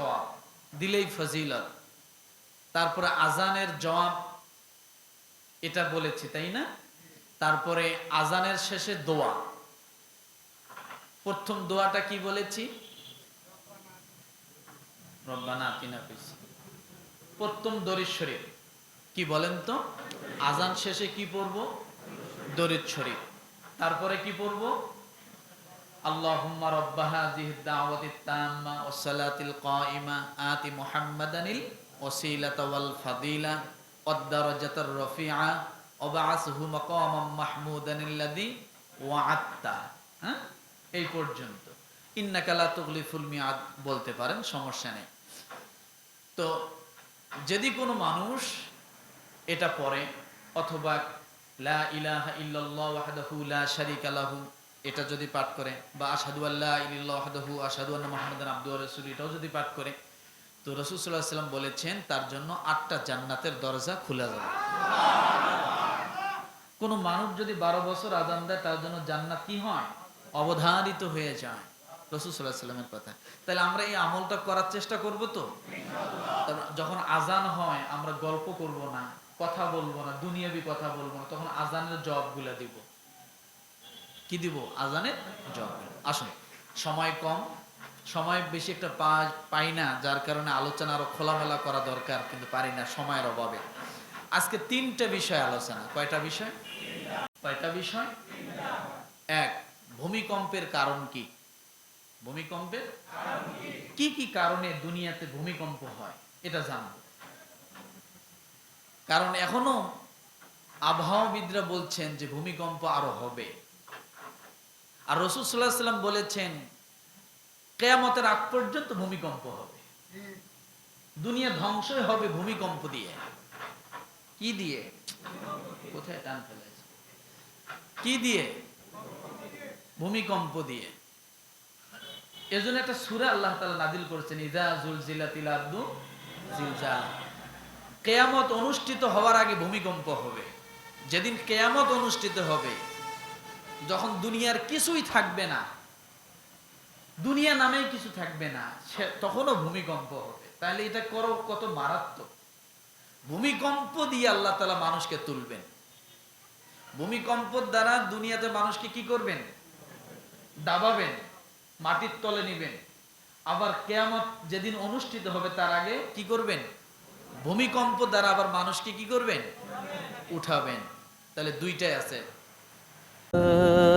সওয়াব, দিলেই ফজিলত। তারপরে আজানের জবাব, এটা বলেছি, তাই না? তারপরে আজানের শেষে দোয়া। প্রথম দোয়াটা কি বলেছি? রব্বানা আতিনা ফিস প্রথম দরিদ শরীফ। কি বলেন তো? আজান শেষে কি পড়ব? দরিদ শরীফ। তারপরে কি পড়ব? হাযিহি দাওয়াতি তাম্মা ওয়াস সালাতিল কাইমা আতি মুহাম্মাদানিল ওয়াসিলাতা ওয়াল ফাদিলা, ওয়াদ দারাজাতার রফিআ ওয়াবআসহু মাকামাম মাহমুদানিল্লাযী ওয়া'আত্তা হ্যাঁ? এই পর্যন্ত। ইন্নাকা লা তুগলিফুল মিয়াদ বলতে পারেন, সমস্যা নেই। তো যদি কোনো মানুষ এটা পড়ে, অথবা লা ইলাহা ইল্লাল্লাহ ওয়াহদাহু লা শারীকা লাহু এটা যদি পাঠ করে, বা আশহাদু আল্লা ইল্লাল্লাহ ওয়াহদাহু, আশহাদু আন্না মুহাম্মাদান আবদুহু ওয়া রাসূলুহু, এটাও যদি পাঠ করে, তো রাসূল আলাইহি সাল্লাম বলেছেন, তার জন্য আটটা জান্নাতের দরজা খোলা যাবে। কোনো মানুষ যদি বারো বছর আজান দেয়, তার জন্য জান্নাত কি হয়? অবধারিত হয়ে যায়। রসুল সাল্লাহ সাল্লামের কথা। তাহলে আমরা এই আমলটা করার চেষ্টা করব তো? যখন আজান হয়, আমরা গল্প করব না, কথা বলব না, দুনিয়াবি কথা বলব না, তখন আজানের জবগুলা দিব। কি দিব? আজানের জব আসুন, সময় কম, সময় বেশি একটা পাই না, যার কারণে আলোচনা আরও খোলামেলা করা দরকার, কিন্তু পারি না, সময়ের অভাবে। আজকে তিনটা বিষয় আলোচনা। কয়টা বিষয়? কয়টা বিষয়? এক, ভূমিকম্পের কারণ কি? ভূমিকম্পের কি কি কারণে দুনিয়াতে ভূমিকম্প হয়, এটা জানব। কারণ এখনও আবহাওয়াবিদরা বলছেন যে ভূমিকম্প আরও হবে। আর রসুল সাল্লাহ সাল্লাম বলেছেন, কেয়ামতের আগ পর্যন্ত ভূমিকম্প হবে। দুনিয়া ধ্বংসই হবে ভূমিকম্প দিয়ে। কি দিয়ে? কোথায় টান ফেলেছে? কি দিয়ে? ভূমিকম্প দিয়ে। এজন্য একটা সূরা আল্লাহ তাআলা নাজিল করেছেন ইজা জুলজিলাতিল আরদু জিলজাল কেয়ামত অনুষ্ঠিত হওয়ার আগে ভূমিকম্প হবে। যেদিন কেয়ামত অনুষ্ঠিত হবে যখন দুনিয়ার কিছুই থাকবে না, দুনিয়া নামে কিছু থাকবে না তখনও ভূমিকম্প হবে। তাহলে এটা করো কত মারাত্মক। ভূমিকম্প দিয়ে আল্লাহ তালা মানুষকে তুলবেন। ভূমিকম্পর দ্বারা দুনিয়াতে মানুষকে কি করবেন? দাবাবেন, মাটির তলে নিবেন। আবার কেয়ামত যেদিন অনুষ্ঠিত হবে, তার আগে কি করবেন? ভূমিকম্প দ্বারা আবার মানুষকে কি করবেন? উঠাবেন। তাহলে দুইটাই আছে। Uh...